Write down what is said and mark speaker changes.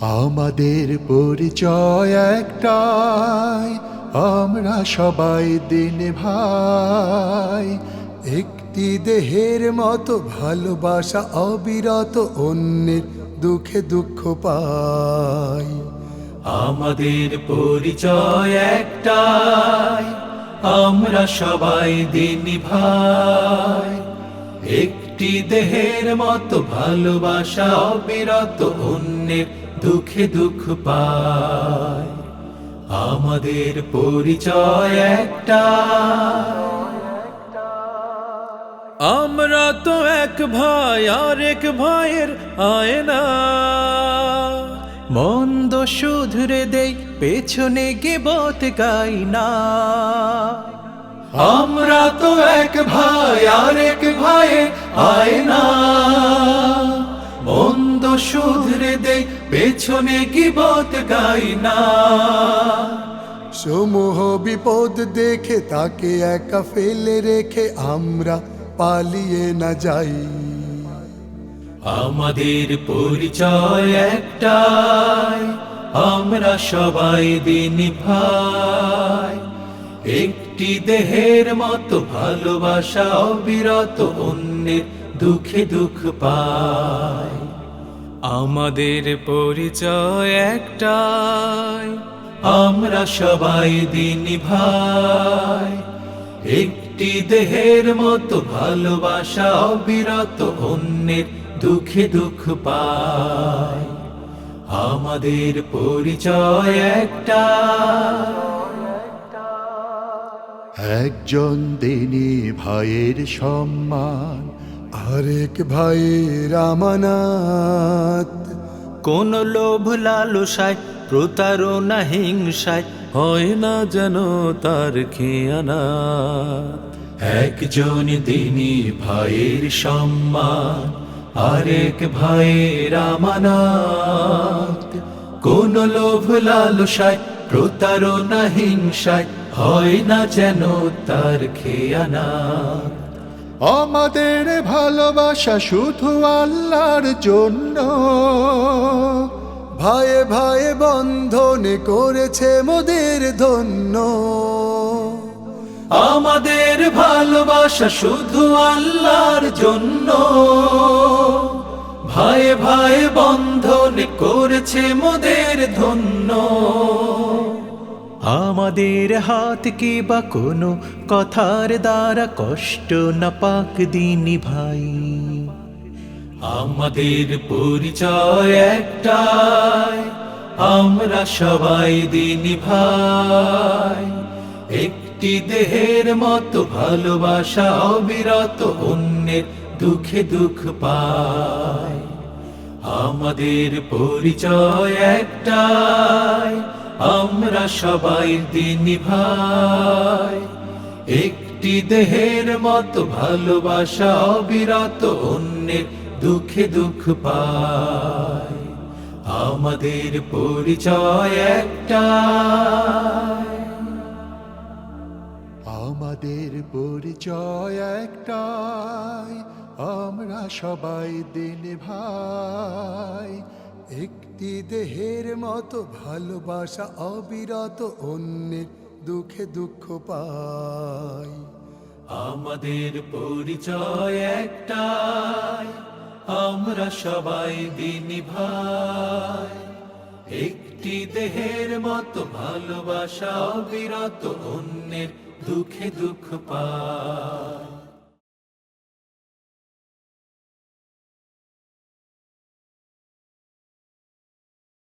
Speaker 1: আমাদের পরিচয় একটাই, আমরা সবাই দিন ভাই। একটি দেহের মতো ভালোবাসা অবিরত অন্যের দুঃখে দুঃখ পাই।
Speaker 2: আমাদের পরিচয় একটাই, আমরা সবাই দিন ভাই। একটি দেহের মতো ভালোবাসা অবিরত অন্যের দুঃখে দুঃখ পায়। আমাদের পরিচয় একটাই আমরা তো এক ভাই, আর এক ভাইয়ের আয়না। মন্দ শুধরে দেই, পেছনে গেবত গাই না আমরা তো এক ভাই, আর এক ভাইয়ের আয়না। শুধরে দেই পেছনে গিবত গাই না
Speaker 1: সমূহ বিপদ দেখে তাকে একা ফেলে রেখে আমরা পালিয়ে না যাই।
Speaker 2: আমাদের পরিচয় একটাই আমরা সবাই দিন ভাই। একটি দেহের মতো ভালোবাসা অবিরত অন্যের দুঃখে দুঃখ পায় আমাদের পরিচয় একটাই। আমরা সবাই দিন ভাই। একটি দেহের মতো ভালোবাসা অবিরত অন্যের দুঃখে দুঃখ পায় আমাদের পরিচয় একটা
Speaker 1: একজন দিনী ভাইয়ের সম্মান আরেক ভাইয়ের আমানাত
Speaker 2: কোন লোভ লালসায় প্রতারণা হিংসায় হয় না যেন তার খেয়ানা একজন দিনী ভাইয়ের সম্মান আরেক ভাইয়ের আমানাত কোন লোভ লালসায় প্রতারণা হিংসায় হয় না যেন তার খেয়ানা
Speaker 1: আমাদের ভালোবাসা শুধু আল্লাহর জন্য। ভাইয়ে ভাইয়ে বন্ধন করেছে মোদের ধন্য।
Speaker 2: আমাদের ভালোবাসা শুধু আল্লাহর জন্য। ভাই ভাই বন্ধন করেছে মোদের ধন্য। আমাদের হাত কি বা কোনো কথার দ্বারা কষ্ট না পাক দিনি ভাই? আমাদের পরিচয় একটাই, আমরা সবাই দিনী ভাই। একটি দেহের মতো ভালোবাসা অবিরত অন্যের দুঃখে দুঃখ পায়। আমাদের পরিচয় একটাই আমরা সবাই দিনী ভাই। একটি দেহের মতো ভালোবাসা অবিরত, অন্যের দুঃখে দুঃখ পায় আমাদের পরিচয় একটা
Speaker 1: আমাদের পরিচয় একটাই, আমরা সবাই দিন ভাই। একটি দেহের মতো ভালোবাসা অবিরত অন্যের দুঃখে দুঃখ পাই।
Speaker 2: আমাদের পরিচয় একটাই, আমরা সবাই দিনী ভাই। একটি দেহের মতো ভালোবাসা অবিরত অন্যের দুঃখে দুঃখ পায়